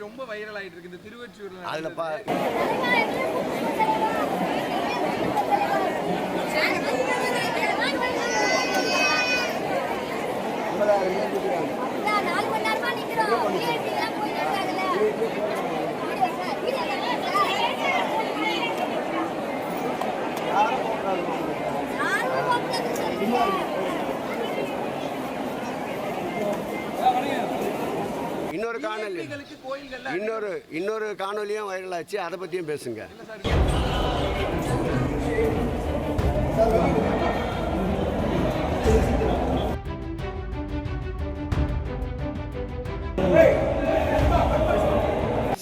ரொம்ப வைரல் ஆயிட்டு இருக்கு இந்த திருவொற்றியூர்ல அதில் பா நாலு இன்னொரு காணொலி இன்னொரு இன்னொரு காணொலியும் வைரல் ஆச்சு அதை பற்றியும் பேசுங்க.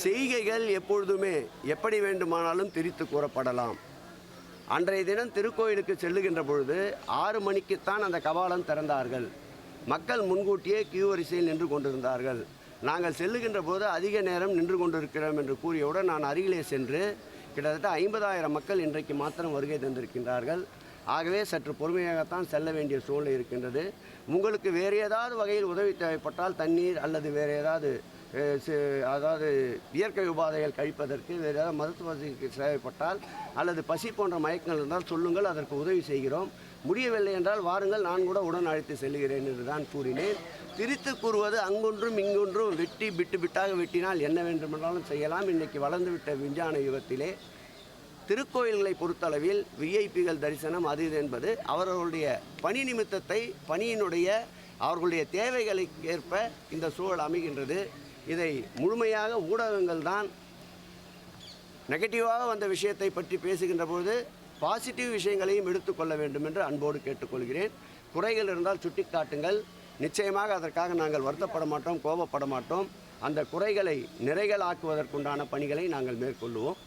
செய்கைகள் எப்பொழுதுமே எப்படி வேண்டுமானாலும் திரித்து கூறப்படலாம். அன்றைய தினம் திருக்கோயிலுக்கு செல்லுகின்ற பொழுது ஆறு மணிக்குத்தான் அந்த கபாலம் திறந்தார்கள். மக்கள் முன்கூட்டியே கியூ வரிசையில் நின்று கொண்டிருந்தார்கள். நாங்கள் செல்லுகின்ற போது அதிக நேரம் நின்று கொண்டிருக்கிறோம் என்று கூறியவுடன் நான் அருகிலே சென்று கிட்டத்தட்ட ஐம்பதாயிரம் மக்கள் இன்றைக்கு மாத்திரம் வருகை தந்திருக்கின்றார்கள். ஆகவே சற்று பொறுமையாகத்தான் செல்ல வேண்டிய சூழ்நிலை இருக்கின்றது. உங்களுக்கு வேறு ஏதாவது வகையில் உதவி தேவைப்பட்டால் தண்ணீர் அல்லது வேறு ஏதாவது அதாவது இயற்கை உபாதைகள் கழிப்பதற்கு வேறு ஏதாவது மருத்துவ வசதிக்கு தேவைப்பட்டால் அல்லது பசி போன்ற மயக்கங்கள் இருந்தால் சொல்லுங்கள் அதற்கு உதவி செய்கிறோம். முடியவில்லை என்றால் வாருங்கள் நான் கூட உடன் அழைத்து செல்கிறேன் என்று தான் கூறினேன். திரித்து கூறுவது அங்கொன்றும் இங்கொன்றும் வெட்டி பிட்டு பிட்டாக வெட்டினால் என்ன வேண்டுமென்றாலும் செய்யலாம். இன்றைக்கி வளர்ந்துவிட்ட விஞ்ஞான யுகத்திலே திருக்கோயில்களை பொறுத்தளவில் விஐபிகள் தரிசனம் அது இது என்பது அவர்களுடைய பணி நிமித்தத்தை பணியினுடைய அவர்களுடைய தேவைகளுக்கு ஏற்ப இந்த சூழல் அமைகின்றது. இதை முழுமையாக ஊடகங்கள் தான் நெகட்டிவாக வந்த விஷயத்தை பற்றி பேசுகின்ற பொழுது பாசிட்டிவ் விஷயங்களையும் எடுத்துக்கொள்ள வேண்டும் என்று அன்போடு கேட்டுக்கொள்கிறேன். குறைகள் இருந்தால் சுட்டிக்காட்டுங்கள். நிச்சயமாக அதற்காக நாங்கள் வருத்தப்பட மாட்டோம் கோபப்பட மாட்டோம். அந்த குறைகளை நிறைகளாக்குவதற்குண்டான பணிகளை நாங்கள் மேற்கொள்வோம்